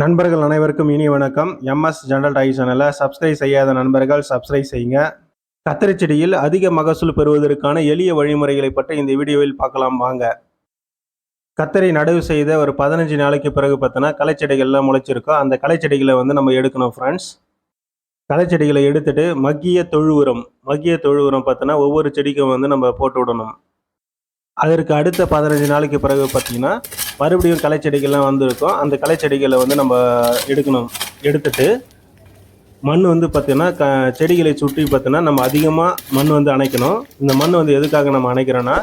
நண்பர்கள் அனைவருக்கும் இனி வணக்கம். எம்எஸ் ஜெனரல் டாய் சேனலை சப்ஸ்கிரைப் செய்யாத நண்பர்கள் சப்ஸ்கிரைப் செய்யுங்க. கத்திரி செடியில் அதிக மகசூல் பெறுவதற்கான எளிய வழிமுறைகளை பற்றி இந்த வீடியோவில் பார்க்கலாம் வாங்க. கத்தரி நடவு செய்த ஒரு பதினஞ்சு நாளைக்கு பிறகு பார்த்தோன்னா களைச்செடிகள்லாம் முளைச்சிருக்கோம். அந்த களைச்செடிகளை வந்து நம்ம எடுக்கணும் ஃப்ரெண்ட்ஸ் களைச்செடிகளை எடுத்துட்டு மக்கிய தொழு உரம் மக்கிய தொழு உரம் பார்த்தோன்னா ஒவ்வொரு செடிக்கும் வந்து நம்ம போட்டு விடணும். அதற்கு அடுத்த பதினஞ்சு நாளைக்கு பிறகு பார்த்தீங்கன்னா மறுபடியும் களைச்செடிகள்லாம் வந்திருக்கும். அந்த களைச்செடிகளை வந்து நம்ம எடுக்கணும். எடுத்துட்டு மண் வந்து பார்த்தீங்கன்னா க செடிகளை சுற்றி பார்த்திங்கன்னா நம்ம அதிகமாக மண் வந்து அணைக்கணும். இந்த மண் வந்து எதுக்காக நம்ம அணைக்கிறோன்னா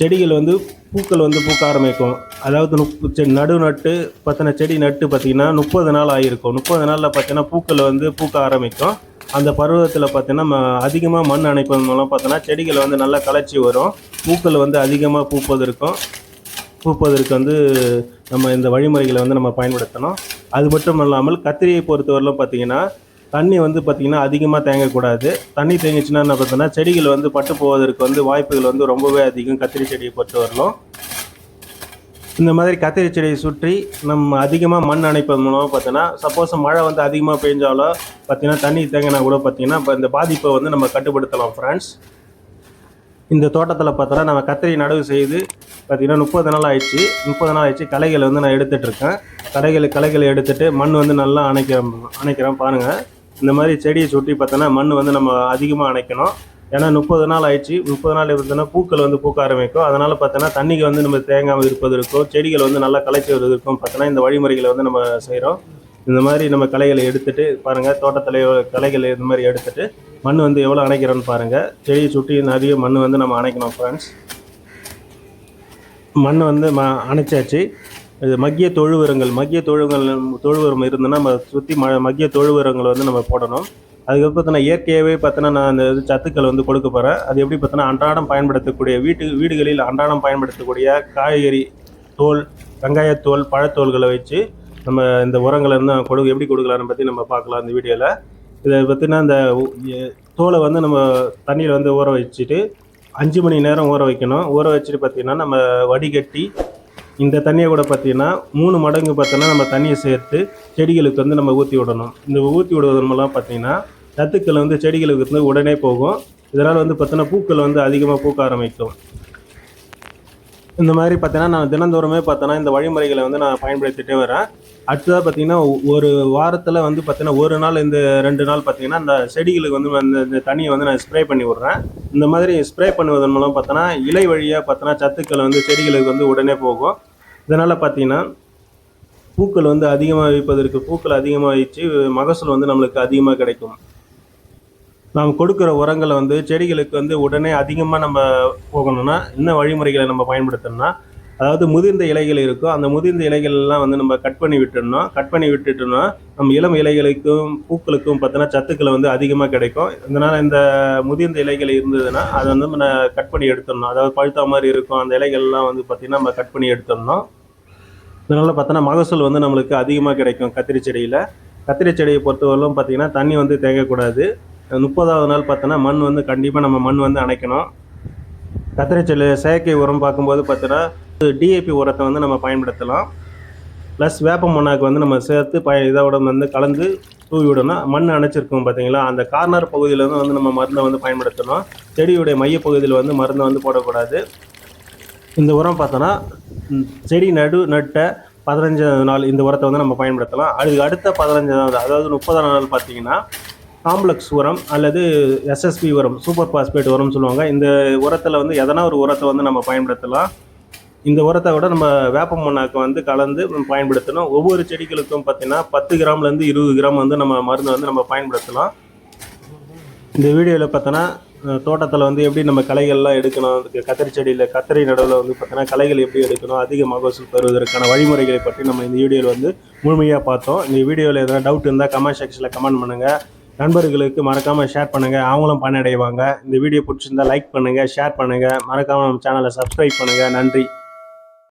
செடிகள் வந்து பூக்கள் வந்து பூக்க ஆரம்பிக்கும். அதாவது முப்பு செடி நடு நட்டு பார்த்தினா செடி நட்டு பார்த்தீங்கன்னா முப்பது நாள் ஆகிருக்கும் முப்பது நாளில் பார்த்தீங்கன்னா பூக்கள் வந்து பூக்க ஆரம்பிக்கும். அந்த பருவத்தில் பார்த்தீங்கன்னா அதிகமாக மண் அணைப்பதன் மூலம் பார்த்தோன்னா செடிகள் வந்து நல்லா களைச்சி வரும். பூக்கள் வந்து அதிகமாக பூப்பதற்கும் பூப்பதற்கு வந்து நம்ம இந்த வழிமுறைகளை வந்து நம்ம பயன்படுத்தணும். அது மட்டும் இல்லாமல் கத்திரியை பொறுத்தவரையிலும் பார்த்தீங்கன்னா தண்ணி வந்து பார்த்திங்கன்னா அதிகமாக தேங்கக்கூடாது. தண்ணி தேங்கிச்சுன்னா என்ன பார்த்தோன்னா செடிகள் வந்து பட்டு போவதற்கு வந்து வாய்ப்புகள் வந்து ரொம்பவே அதிகம் கத்திரி செடியை பொறுத்தவரையிலும். இந்த மாதிரி கத்திரி செடியை சுற்றி நம்ம அதிகமாக மண் அணைப்பது மூலமாக பார்த்தோன்னா சப்போஸ் மழை வந்து அதிகமாக பெஞ்சாலோ பார்த்தீங்கன்னா தண்ணி தேங்கினா கூட பார்த்தீங்கன்னா இப்போ இந்த பாதிப்பை வந்து நம்ம கட்டுப்படுத்தலாம் ஃப்ரெண்ட்ஸ் இந்த தோட்டத்தில் பார்த்தோன்னா நம்ம கத்திரி நடவு செய்து பார்த்தீங்கன்னா முப்பது நாள் ஆயிடுச்சு. முப்பது நாள் ஆயிடுச்சு. களைகளை வந்து நான் எடுத்துகிட்ருக்கேன் களைகளை களைகளை மண் வந்து நல்லா அணைக்கிறேன் அணைக்கிறேன் பாருங்கள் இந்த மாதிரி செடியை சுற்றி பார்த்தோன்னா மண் வந்து நம்ம அதிகமாக அணைக்கணும். ஏன்னா முப்பது நாள் ஆயிடுச்சு. முப்பது நாள் இருந்ததுன்னா பூக்கள் வந்து பூக்க ஆரம்பிக்கும். அதனால் பார்த்தோன்னா தண்ணிக்கு வந்து நம்ம தேங்காமல் இருப்பதற்கும் செடிகள் வந்து நல்லா களைச்சி வருவதற்கும் பார்த்தோன்னா இந்த வழிமுறைகளை வந்து நம்ம செய்கிறோம் இந்த மாதிரி நம்ம களைகளை எடுத்துகிட்டு பாருங்கள் தோட்டத்தில் களைகளை இந்த மாதிரி எடுத்துகிட்டு மண் வந்து எவ்வளோ அணைக்கிறோன்னு பாருங்கள் செடியை சுற்றி நிறைய மண் வந்து நம்ம அணைக்கணும் ஃப்ரெண்ட்ஸ் மண் வந்து ம அணைச்சாச்சு. இது மக்கிய தொழு உரங்கள் மக்கிய தொழு தொழுவுரம் தொழு உரம் இருந்ததுன்னா நம்ம சுற்றி ம மக்கிய தொழு உரங்களை வந்து நம்ம போடணும். அதுக்கப்புறம் பார்த்தோன்னா இயற்கையாகவே பார்த்தோன்னா நான் அந்த இது சத்துக்கள் வந்து கொடுக்க போகிறேன் அது எப்படி பார்த்தோன்னா அன்றாடம் பயன்படுத்தக்கூடிய வீட்டு வீடுகளில் அன்றாடம் பயன்படுத்தக்கூடிய காய்கறி தோல் வெங்காயத்தோல் பழத்தோல்களை வச்சு நம்ம இந்த உரங்களை வந்து கொடு எப்படி கொடுக்கலான்னு பற்றி நம்ம பார்க்கலாம் இந்த வீடியோவில் இதை பார்த்தீங்கன்னா இந்த தோலை வந்து நம்ம தண்ணியில் வந்து ஊற வச்சுட்டு அஞ்சு மணி நேரம் ஊற வைக்கணும். ஊற வச்சுட்டு பார்த்தீங்கன்னா நம்ம வடிகட்டி இந்த தண்ணியை கூட பார்த்தீங்கன்னா மூணு மடங்கு பார்த்தோன்னா நம்ம தண்ணியை சேர்த்து செடிகளுக்கு வந்து நம்ம ஊற்றி விடணும். இந்த ஊற்றி விடுவதன் மூலம் பார்த்தீங்கன்னா சத்துக்கள் வந்து செடிகளுக்கு வந்து உடனே போகும். இதனால் வந்து பார்த்தோன்னா பூக்கள் வந்து அதிகமாக பூக்க ஆரம்பிக்கும். இந்த மாதிரி பார்த்தீங்கன்னா நான் தினந்தோறுமே பார்த்தோன்னா இந்த வழிமுறைகளை வந்து நான் பயன்படுத்திகிட்டே வரேன். அடுத்ததாக பார்த்தீங்கன்னா ஒரு வாரத்தில் வந்து பார்த்தீங்கன்னா ஒரு நாள் இந்த ரெண்டு நாள் பார்த்தீங்கன்னா அந்த செடிகளுக்கு வந்து அந்த இந்த தண்ணியை வந்து நான் ஸ்ப்ரே பண்ணி விட்றேன். இந்த மாதிரி ஸ்ப்ரே பண்ணுவதன் மூலம் பார்த்தோன்னா இலை வழியாக பார்த்தோன்னா சத்துக்கள் வந்து செடிகளுக்கு வந்து உடனே போகும். இதனால் பார்த்தீங்கன்னா பூக்கள் வந்து அதிகமாக வைப்பதற்கு பூக்கள் அதிகமாக வச்சு மகசூல் வந்து நம்மளுக்கு அதிகமாக கிடைக்கும். நாம் கொடுக்குற உரங்களை வந்து செடிகளுக்கு வந்து உடனே அதிகமாக நம்ம போகணும்னா என்ன வழிமுறைகளை நம்ம பயன்படுத்தணும்னா அதாவது முதிர்ந்த இலைகள் இருக்கும் அந்த முதிர்ந்த இலைகள் எல்லாம் வந்து நம்ம கட் பண்ணி விட்டுடணும். கட் பண்ணி விட்டுட்டோம்னா நம்ம இளம் இலைகளுக்கும் பூக்களுக்கும் பார்த்தோன்னா சத்துக்களை வந்து அதிகமாக கிடைக்கும். இதனால் இந்த முதிர்ந்த இலைகள் இருந்ததுன்னா அதை வந்து நம்ம கட் பண்ணி எடுத்துடணும். அதாவது பழுத்த மாதிரி இருக்கும். அந்த இலைகள்லாம் வந்து பார்த்திங்கன்னா நம்ம கட் பண்ணி எடுத்துடணும். இதனால் பார்த்தோன்னா மகசூல் வந்து நம்மளுக்கு அதிகமாக கிடைக்கும் கத்திரி செடியில். கத்திரி செடியை பொறுத்தவரையிலும் பார்த்திங்கன்னா தண்ணி வந்து தேங்கக்கூடாது. முப்பதாவது நாள் பார்த்தோன்னா மண் வந்து கண்டிப்பாக நம்ம மண் வந்து அணைக்கணும். கத்திரி செடி செயற்கை உரம் பார்க்கும்போது பார்த்தோன்னா டிஏபி உரத்தை வந்து நம்ம பயன்படுத்தலாம். ப்ளஸ் வேப்ப மண்ணாக்கு வந்து நம்ம சேர்த்து பய இதோட வந்து கலந்து தூவி விடணும் மண் அணைச்சிருக்கும் பார்த்தீங்களா அந்த கார்னர் பகுதியில் வந்து நம்ம மருந்தை வந்து பயன்படுத்தணும். செடியுடைய மையப்பகுதியில் வந்து மருந்தை வந்து போடக்கூடாது. இந்த உரம் பார்த்தோன்னா செடி நடு நட்ட பதினஞ்சாவது நாள் இந்த உரத்தை வந்து நம்ம பயன்படுத்தலாம். அதுக்கு அடுத்த பதினஞ்சாவது அதாவது முப்பதாம் நாள் பார்த்தீங்கன்னா காம்ப்ளெக்ஸ் உரம் அல்லது எஸ்எஸ்பி உரம் சூப்பர் பாஸ்பேட் உரம்னு சொல்லுவாங்க. இந்த உரத்தில் வந்து எதனா ஒரு உரத்தை வந்து நம்ம பயன்படுத்தலாம். இந்த உரத்தை விட நம்ம வேப்ப மண்ணாக்கு வந்து கலந்து பயன்படுத்தணும் ஒவ்வொரு செடிகளுக்கும் பார்த்தீங்கன்னா பத்து கிராம்லேருந்து இருபது கிராம் வந்து நம்ம மருந்து வந்து நம்ம பயன்படுத்தலாம். இந்த வீடியோவில் பார்த்தோன்னா தோட்டத்தில் வந்து எப்படி நம்ம களைகள்லாம் எடுக்கணும் அதுக்கு கத்திரி செடியில் கத்திரி நடுவில் வந்து பார்த்தோன்னா களைகள் எப்படி எடுக்கணும் அதிக மகசூல் பெறுவதற்கான வழிமுறைகளை பற்றி நம்ம இந்த வீடியோவில் வந்து முழுமையாக பார்த்தோம். இந்த வீடியோவில் எதனா டவுட் இருந்தால் கமெண்ட் செக்ஷனில் கமெண்ட் பண்ணுங்கள் நண்பர்களுக்கு மறக்காமல் ஷேர் பண்ணுங்கள் அவங்களும் பயனடைவாங்க. இந்த வீடியோ பிடிச்சிருந்தா லைக் பண்ணுங்கள் ஷேர் பண்ணுங்கள் மறக்காமல் நம்ம சேனலை சப்ஸ்கிரைப் பண்ணுங்கள் நன்றி.